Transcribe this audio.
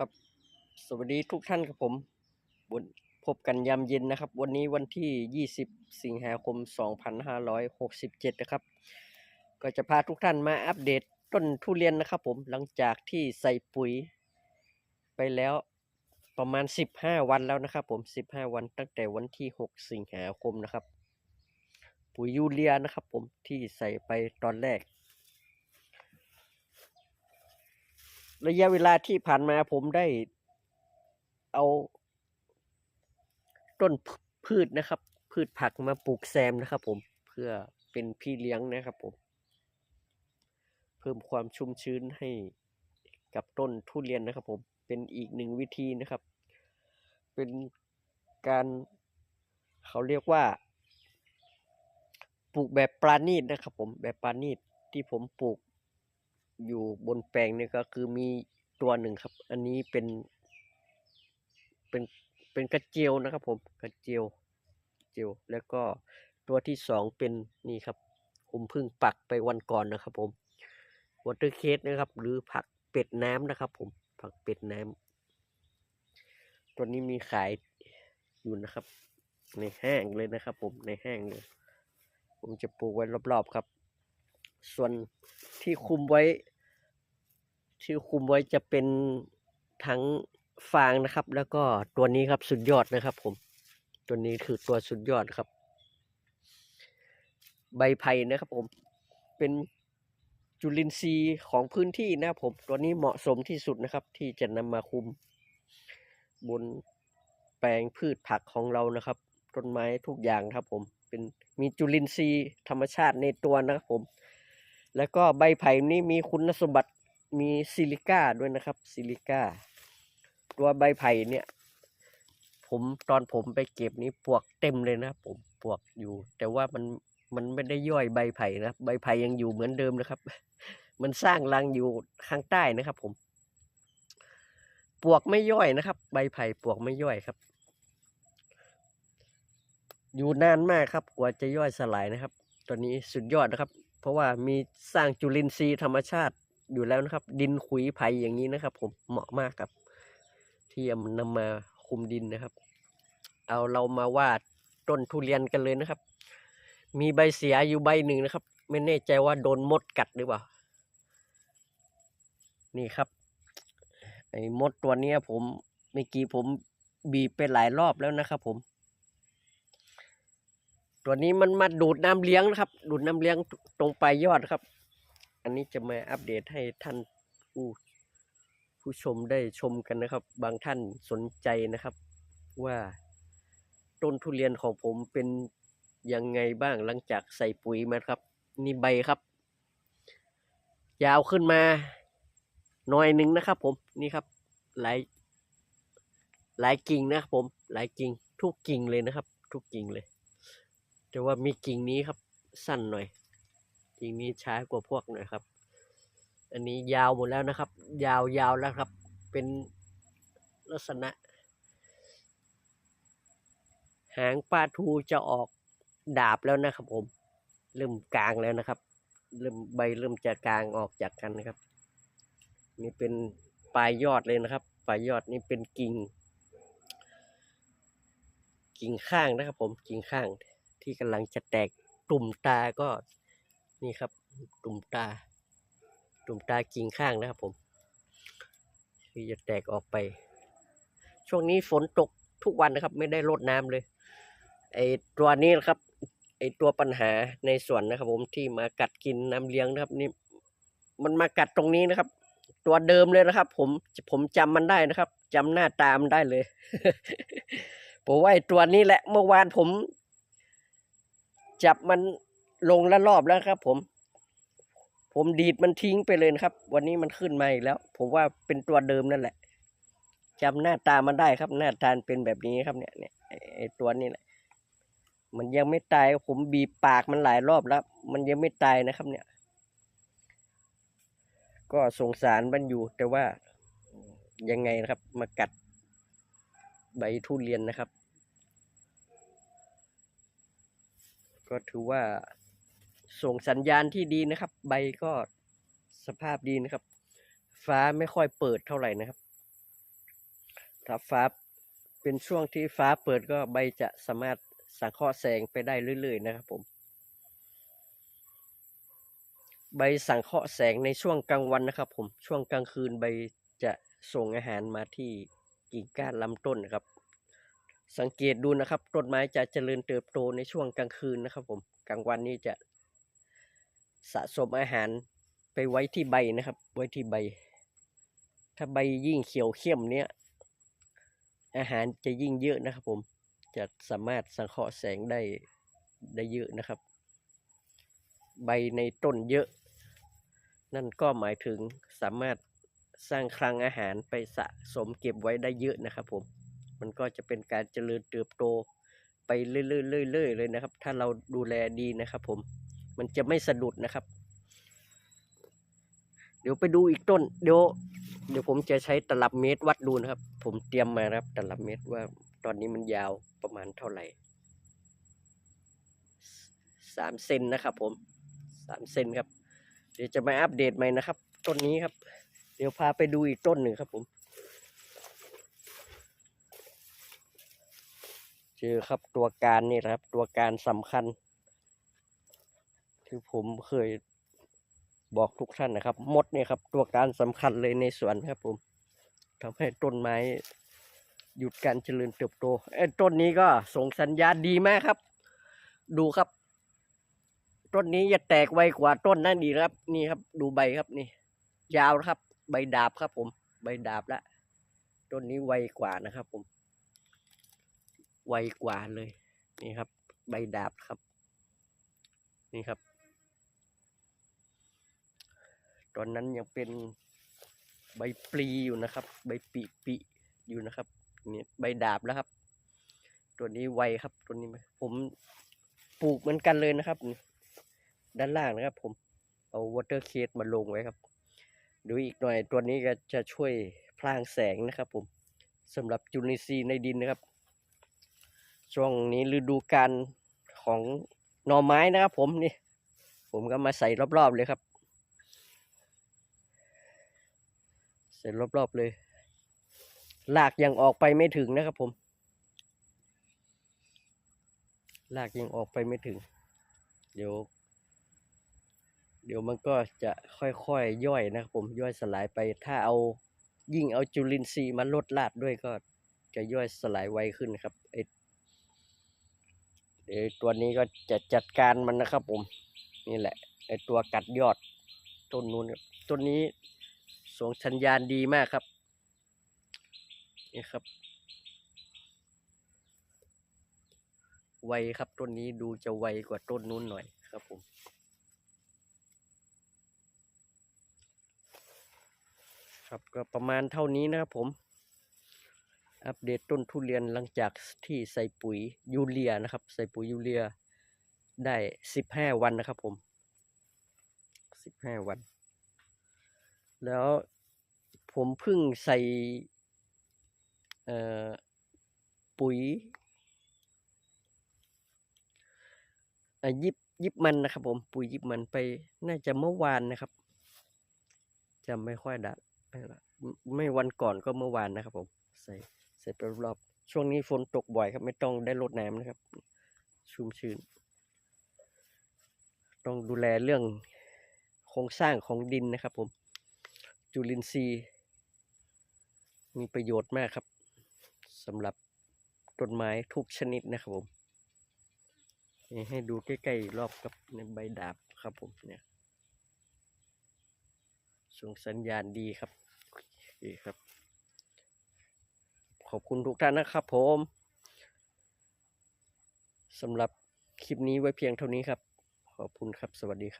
ครับ สวัสดีทุกท่านครับผมบนพบกันยามเย็นนะครับ วันนี้วันที่ 20 สิงหาคม 2567 นะครับ ก็จะพาทุกท่านมาอัปเดตต้นทุเรียนนะครับผมหลังจากที่ใส่ปุ๋ย ไปแล้วประมาณ 15 วันแล้วนะครับ ผม 15 วันตั้งแต่วันที่ 6 สิงหาคมนะครับ ปุ๋ยยูเรียนะครับ ผมที่ใส่ไปตอนแรก ระยะเวลาที่ผ่านมาผมได้เอาต้นพืชนะครับ พืชผักมาปลูกแซมนะครับ ผมเพื่อเป็นพี่เลี้ยงนะครับผม เพิ่มความชุ่มชื้นให้กับต้นทุเรียนนะครับผมเป็นอีกหนึ่งวิธีนะครับ เป็นการเขาเรียกว่าปลูกแบบปราณีตนะครับ ผมแบบปราณีตที่ผมปลูก อยู่บนแปลงนี่ก็คือมีตัวหนึ่งครับ อันนี้เป็นเป็นเป็นกระเจียวนะครับ ผมกระเจียวเจียว แล้วก็ตัวที่สองเป็นนี่ครับ ผมเพิ่งปักไปวันก่อนนะครับ ผมวอเตอร์เคสนะครับ หรือผักเป็ดน้ำนะครับ ผมผักเป็ดน้ำตัวนี้มีขายอยู่นะครับ ในห้างเลยนะครับ ผมในห้างเลยผมจะปลูกไว้รอบๆครับ ส่วนที่คุมไว้ ที่คุมไว้จะเป็นทั้งฟางนะครับ แล้วก็ตัวนี้ครับสุดยอดนะครับผม ตัวนี้คือตัวสุดยอดครับ ใบไผ่นะครับผมเป็นจุลินทรีย์ของพื้นที่นะครับผม ตัวนี้เหมาะสมที่สุดนะครับ ที่จะนำมาคุม บนแปลงพืชผักของเรานะครับต้นไม้ทุกอย่างครับผมเป็นมีจุลินทรีย์ธรรมชาติในตัวนะครับผม แล้วก็ใบไผ่นี้มีคุณสมบัติ มีซิลิก้าด้วยนะครับ ซิลิก้า ตัวใบไผ่เนี่ย ผมตอนผมไปเก็บนี้ปวกเต็มเลยนะผมปวกอยู่ แต่ว่ามันมันไม่ได้ย่อยใบไผ่นะใบไผ่ยังอยู่เหมือนเดิมนะครับ มันสร้างรังอยู่ข้างใต้นะครับ ผม ปวกไม่ย่อยนะครับ ใบไผ่ปวกไม่ย่อยครับ อยู่นานมากครับ กว่าจะย่อยสลายนะครับ ตอนนี้สุดยอดนะครับ เพราะว่ามีสร้างจุลินทรีย์ธรรมชาติ อยู่แล้วนะครับ ดินขุยไผ่อย่างนี้นะครับ ผมเหมาะมากครับ ที่จะนำมาคุมดินนะครับ เอาเรามาวาดต้นทุเรียนกันเลยนะครับ มีใบเสียอยู่ใบหนึ่งนะครับ ไม่แน่ใจว่าโดนมดกัดหรือเปล่า นี่ครับ ไอ้มดตัวเนี้ยผมเมื่อกี้ผมบีบไปหลายรอบแล้วนะครับ ผม ตัวนี้มันมาดูดน้ำเลี้ยงนะครับ ดูดน้ำเลี้ยงตรงปลายยอดครับ อันนี้จะมาอัปเดตให้ท่านผู้ผู้ชมได้ชมกันนะครับ บางท่านสนใจนะครับ ว่าต้นทุเรียนของผมเป็นยังไงบ้างหลังจากใส่ปุ๋ยมาครับ นี่ใบครับ ยาวขึ้นมาหน่อยหนึ่งนะครับ ผมนี่ครับ หลายหลายกิ่งนะครับผมหลายกิ่งทุกกิ่งเลยนะครับ ทุกกิ่งเลย แต่ว่ามีกิ่งนี้ครับสั้นหน่อย กิ่งนี้ช้ากว่าพวกหน่อยครับ อันนี้ยาวหมดแล้วนะครับ ยาวยาวแล้วครับ เป็นลักษณะ หางปลาทูจะออกดาบแล้วนะครับผม เริ่มกลางแล้วนะครับ เริ่มใบเริ่มจะกลางออกจากกันนะครับ นี่เป็นปลายยอดเลยนะครับ ปลายยอดนี่เป็นกิ่ง กิ่งข้างนะครับผมกิ่งข้างที่กำลังจะแตกตุ่มตาก็ นี่ครับ ตุ่มตา ตุ่มตากิ่งข้างนะครับผมที่จะแตกออกไป ช่วงนี้ฝนตกทุกวันนะครับ ไม่ได้รดน้ำเลย ไอตัวนี้นะครับ ไอตัวปัญหาในสวนนะครับ ผมที่มากัดกินน้ำเลี้ยงนะครับ นี่ มันมากัดตรงนี้นะครับ ตัวเดิมเลยนะครับ ผมผมจำมันได้นะครับจำหน้าตามนได้เลยผมว่าไอตัวนี้แหละเมื่อวานผม จับมัน ลงละรอบแล้วครับ ผม ผมดีดมันทิ้งไปเลยครับ วันนี้มันขึ้นมาอีกแล้ว ผมว่าเป็นตัวเดิมนั่นแหละจำหน้าตามันได้ครับ หน้าตาเป็นแบบนี้ครับเนี่ยเนี่ยไอตัวนี้แหละ มันยังไม่ตายผมบีบปากมันหลายรอบแล้ว มันยังไม่ตายนะครับ เนี่ย ก็สงสารมันอยู่แต่ว่ายังไงนะครับ มากัดใบทุเรียนนะครับ ก็ถือว่า ส่งสัญญาณที่ดีนะครับ ใบก็สภาพดีนะครับ ฟ้าไม่ค่อยเปิดเท่าไหร่นะครับ ถ้าฟ้าเป็นช่วงที่ฟ้าเปิดก็ใบจะสามารถสังเคราะห์แสงไปได้เรื่อยๆนะครับผม ใบสังเคราะห์แสงในช่วงกลางวันนะครับ ผมช่วงกลางคืนใบจะส่งอาหารมาที่กิ่งก้านลำต้นนะครับ สังเกตดูนะครับต้นไม้จะเจริญเติบโตในช่วงกลางคืนนะครับ ผมกลางวันนี้จะ สะสมอาหารไปไว้ที่ใบนะครับ ไว้ที่ใบ ถ้าใบยิ่งเขียวเข้มเนี้ยอาหารจะยิ่งเยอะนะครับ ผม จะสามารถสังเคราะห์แสงได้ได้เยอะนะครับ ใบในต้นเยอะ นั่นก็หมายถึงสามารถสร้างคลังอาหารไปสะสมเก็บไว้ได้เยอะนะครับผม มันก็จะเป็นการเจริญเติบโตไปเรื่อยๆเลยนะครับ ถ้าเราดูแลดีนะครับผม มันจะไม่สะดุดนะครับ เดี๋ยวไปดูอีกต้น เดี๋ยว เดี๋ยวผมจะใช้ตลับเมตรวัดดูนะครับ ผมเตรียมมาครับ ตลับเมตรว่าตอนนี้มันยาวประมาณเท่าไหร่สามเซนนะครับผมสามเซนครับ เดี๋ยวจะมาอัปเดตใหม่นะครับ ต้นนี้ครับ เดี๋ยวพาไปดูอีกต้นหนึ่งครับผม เจอครับตัวการนี่ครับ ตัวการสำคัญ ที่ผมเคยบอกทุกท่านนะครับ มดเนี่ยครับ ตัวการสำคัญเลยในสวนครับ ผมทำให้ต้นไม้หยุดการเจริญเติบโตไอ้ต้นนี้ก็ส่งสัญญาณดีมากครับ ดูครับ ต้นนี้จะแตกไวกว่าต้นนั่นดีครับ นี่ครับ ดูใบครับนี่ ยาวครับ ใบดาบครับ ผม ใบดาบละต้นนี้ไวกว่านะครับ ผม ไวกว่าเลย นี่ครับ ใบดาบครับ นี่ครับ ตอนนั้นยังเป็นใบปลีอยู่นะครับ ใบปีปีอยู่นะครับนี่ใบดาบแล้วครับ ตัวนี้ไวครับตัวนี้ผมปลูกเหมือนกันเลยนะครับ ด้านล่างนะครับ ผมเอาวอเตอร์เคสมาลงไว้ครับดูอีกหน่อยตัวนี้ก็จะช่วยพลางแสงนะครับ ผมสำหรับจุลินทรีย์ในดินนะครับ ช่วงนี้ฤดูกาลของหน่อไม้นะครับ ผมนี่ผมก็มาใส่รอบๆเลยครับ ส่รอบๆเลยลากยังออกไปไม่ถึงนะครับผมลากยังออกไปไม่ถึง เดี๋ยว เดี๋ยวมันก็จะค่อยๆย่อยนะครับผมย่อยสลายไป ถ้าเอายิ่งเอาจุลินทรีย์มาลดลาดด้วยก็จะย่อยสลายไวขึ้นครับไอเดี๋ยวตัวนี้ก็จะจัดการมันนะครับผม นี่แหละไอตัวกัดยอดต้นนู้นครับต้นนี้ ส่งสัญญาณดีมากครับ นี่ครับ ไวครับต้นนี้ดูจะไวกว่าต้นนู้นหน่อยครับผมครับก็ประมาณเท่านี้นะครับผม อัปเดตต้นทุเรียนหลังจากที่ใส่ปุ๋ยยูเรียนะครับ ใส่ปุ๋ยยูเรียได้สิบห้าวันนะครับผมสิบห้าวัน แล้วผมเพิ่งใส่ปุ๋ยยิบยิบมันนะครับ ผมปุ๋ยยิบมันไปน่าจะเมื่อวานนะครับจำไม่ค่อยได้ละไม่วันก่อนก็เมื่อวานนะครับ ผม ใส่ใส่ไปรอบๆช่วงนี้ฝนตกบ่อยครับ ไม่ต้องได้รดน้ำนะครับ ชุ่มชื้น ต้องดูแลเรื่องโครงสร้างของดินนะครับผม จุลินทรีย์ มีประโยชน์มากครับสำหรับต้นไม้ทุกชนิดนะครับผมนี่ให้ดูใกล้ๆรอบกับในใบดาบครับผมเนี่ยส่งสัญญาณดีครับโอเคครับ ขอบคุณทุกท่านนะครับผมสำหรับคลิปนี้ไว้เพียงเท่านี้ครับ ขอบคุณครับ สวัสดีครับ